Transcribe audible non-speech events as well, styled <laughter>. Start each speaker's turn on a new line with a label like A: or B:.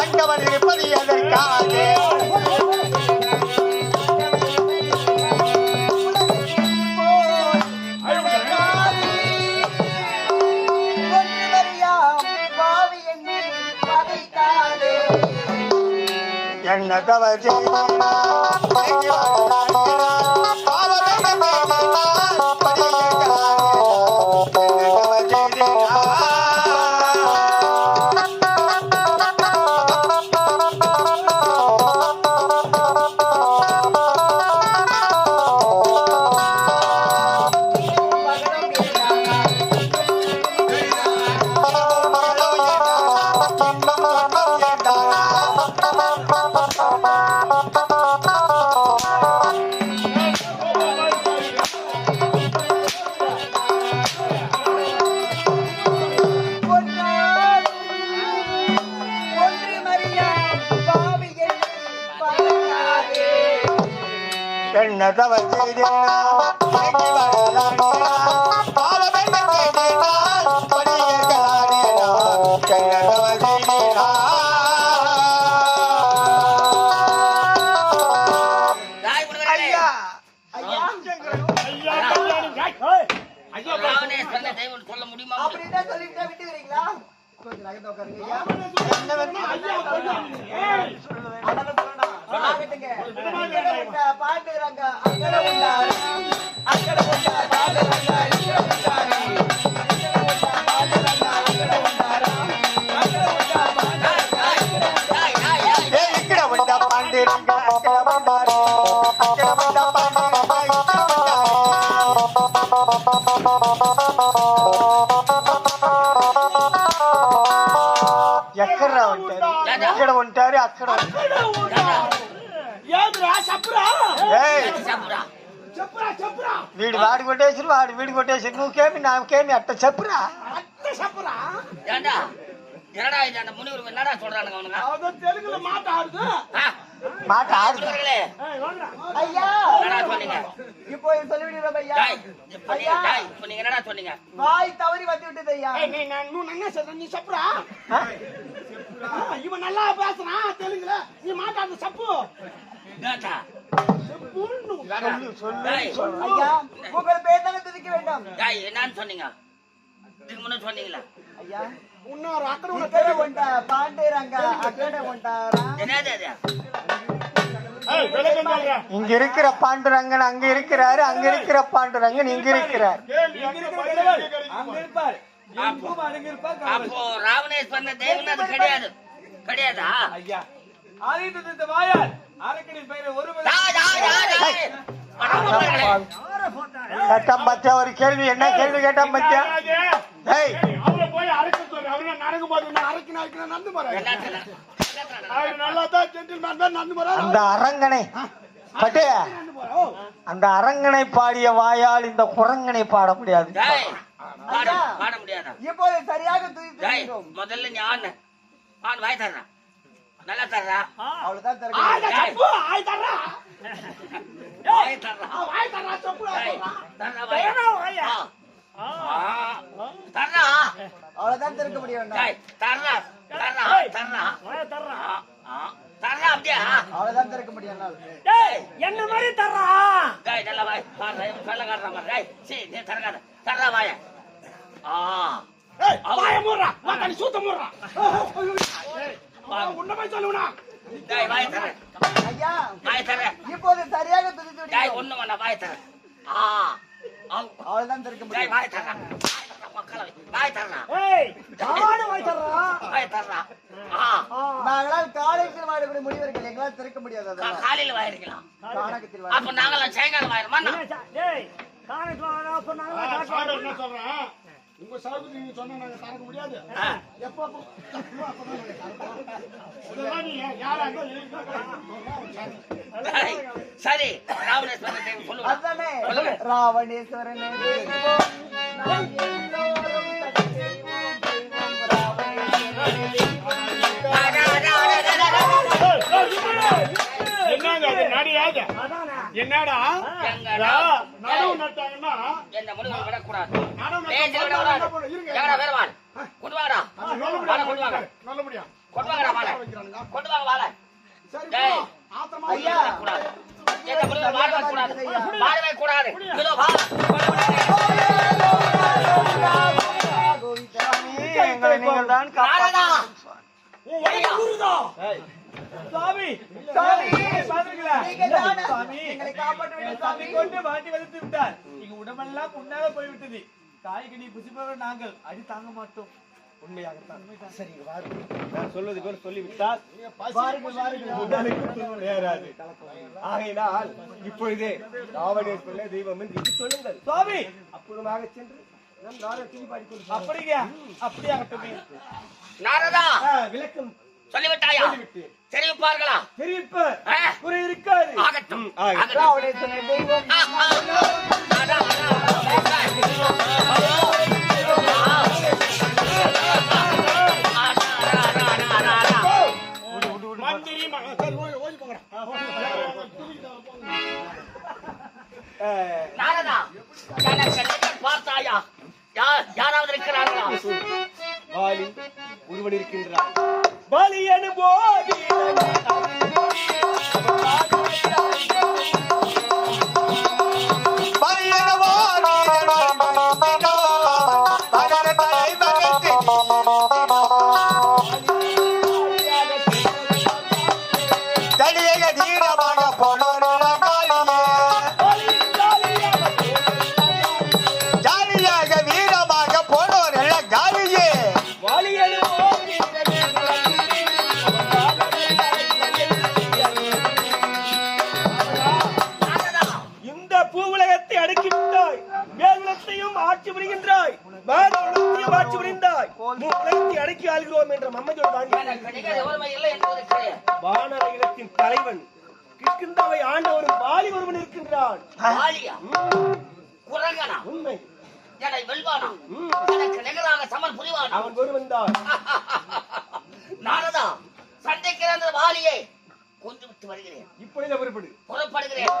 A: ஆண்டவன் எப்படி அதற்காக என்ன தவறு
B: தாய் சொல்ல முடியுமா
C: அப்படின்னா சொல்லிட்டா விட்டுக்கிறீங்களா கொஞ்சம் நகை தோக்கறீங்க ஐயா
A: వీడు వాడు కొట్టేసి వాడు వీడు కొట్టేసి నువ్వుకేమి నాకేమి అట్ట చెప్పురా
D: అత్త చెప్పురా
B: ஏண்டா என்னடா இது அந்த முனிவர் என்னடா சொல்றானுங்க அவனுங்க
D: అదో తెలుగులో మాట్లాడుదు
B: ஆ,
A: మాట ఆడు
B: குடுவர்களே
C: ஐயா
B: என்னடா சொன்னீங்க
C: இப்போ சொல்லிவிடுறோம் ஐயா
B: தாய் இப்ப நீங்க தாய் இப்ப நீங்க என்னடா சொன்னீங்க
C: வாய் தவறி வந்து விட்டது ஐயா
D: నువ్వు నన్నే சொல்ற நீ చెప్పురా ఇవ నల్లా పేసరా తెలుగులో నీ మాట్లాడు చెప్పు
B: ஏண்டா
D: చెప్పు నువ్వు
A: சொல்லு சொல்லு
B: தாய்
A: சொல்லு
C: ஐயா
A: இங்க இருக்கிற பாண்டுரங்கன் அங்க இருக்கிறாரு அங்க இருக்கிற பாண்டுரங்கன் இங்க இருக்கிறார்.
B: அப்போ ராவணேஸ்வரன் தேவன் அது கிடையாது. கிடையாதா?
D: ஐயா. ஆதித்த பெயர் ஒரு
B: அட குடுவர்களே.
A: கேட்டான் பத்தியா ஒரு கேள்வி என்ன கேள்வி கேட்டான் பத்தியா ஏய்.
D: அவரை போய் அரைக்க அவரு நான் அரைக்கின நடந்து? அவரு நல்லா தான் ஜென்டில்மேன் தான் நடந்து போறாரு.
A: அந்த அரங்கனை பட்டே. அந்த அரங்கனை பாடிய வாயால் இந்த குரங்கனை பாட முடியாது.
B: பாட
C: இப்போது சரியாக.
B: முதல்ல நீ ஆண் ஆண் வாய் தர்றா நல்லா தர்றா.
C: அவ்வளவுதான் தர்றா
D: ஆய் தர்றா.
B: ஆய் தர்றா
D: ஆய் தர்றா
B: சொப்பு தர்றா.
D: தர்றா வாயா.
B: தர்றா.
C: அவ்வளவுதான் திறக்க
B: தர்றா. தர்றா தர்றா. தர்றா. தர்றா அப்படியா?
C: அவ்வளவுதான்
D: என்ன மாதிரி தர்றா?
B: டேய் நல்லா வாய். சொல்ல காட்டுற மாதிரி டேய் சீ நீ தரகாத தர்றா. வாய. ஆ.
D: வாய மூடுறா. சூத்த மூடுறா.
C: இப்போது சரியாக அவ்வளவுதான் திறக்க முடியும்.
B: வாய தர
C: நாங்களால் காலேஜில் வாழக்கூடிய எங்களால் திறக்க முடியாது
B: காலையில் வாயிருக்கலாம். அப்ப நாங்களாம் சாயங்காலம் வாயிருமா?
E: சொல்றேன்? உங்க சாகுக்கு நீங்க சொன்னா நாங்க தரக்க முடியாது எப்ப
B: சரி ராவணேஸ்வரன்.
C: ராவணேஸ்வரனே.
E: என்னங்க நடிகாத என்னடா
B: எங்கடா?
E: நடுவு நட்டாங்கன்னா
B: எந்த முடிவும் விடக்கூடாது.
E: நடுவு
B: பேச்சு
E: நட்டா
B: விடக்கூடாது.
E: என்ன பண்ணும்? இருங்க.
B: எங்கடா வேற வாழ் கொண்டு வாடா, கொண்டு வாங்க.
E: முடியும்
B: கொண்டு வாங்கடா வாழ கொண்டு சுத்தமாக வாழ
C: ஐயா.
B: கூடாது எந்த பிள்ளைகள் வாழவே கூடாது. வாழவே கூடாது இதோ
A: நீங்கள் தான்
B: நாரதா
A: காப்பாற்ற
B: ஐயா.
F: சுவாமி
C: சாமி. காப்பாற்ற வேண்டும்
F: சாமி
C: சாமி
F: கொண்டு மாட்டி வதைத்து விட்டார். இங்க உடம்பெல்லாம் புண்ணாக போய்விட்டது. காய்கனி புசிப்பவர் நாங்கள். அடி தாங்க மாட்டோம்.
G: உண்மையாகத்தான். சரி வாருங்கள் நான் சொல்வது போல சொல்லிவிட்டால் நேராது. ஆகையினால் இப்பொழுதே பிள்ளை தெய்வம் என்று சொல்லுங்கள்.
F: சுவாமி!
G: அற்புதமாக சென்று நம் நாரை திருப்பாடி கொண்டு
F: அப்படிங்க அப்படியாகட்டுமே.
B: நாரதா
G: ஆ, விளக்கம்.
B: சொல்லிவிட்டாயா தெரிவிப்பார்களா
G: தெரிவிப்ப
B: ஆ,
G: குறை இருக்காது
B: ஆகட்டும் பார்த்தாயா யார் யாராவது இருக்கிறார்களா
G: வாலி ஒருவன் இருக்கின்றான் பலியனு போவீரனே உலகத்தை அடக்கி ஆள்கிறோம் என்ற மம்மதியோடு வானர இனத்தின் தலைவன் கிஷ்கிந்தாவை ஆண்டவரும் வாலி ஒருவன் இருக்கின்றான் உண்மை.
B: என்னை வெல்வானா. எனக்கு நிகராக சமன் புரிவானா?
G: அவன் ஒருவன் தான் <laughs>
B: நாரதா சண்டைக்கு அந்த வாலியை விட்டு வருகிறேன்.
G: இப்பொழுது புறப்படு.
B: புறப்படுகிறேன்.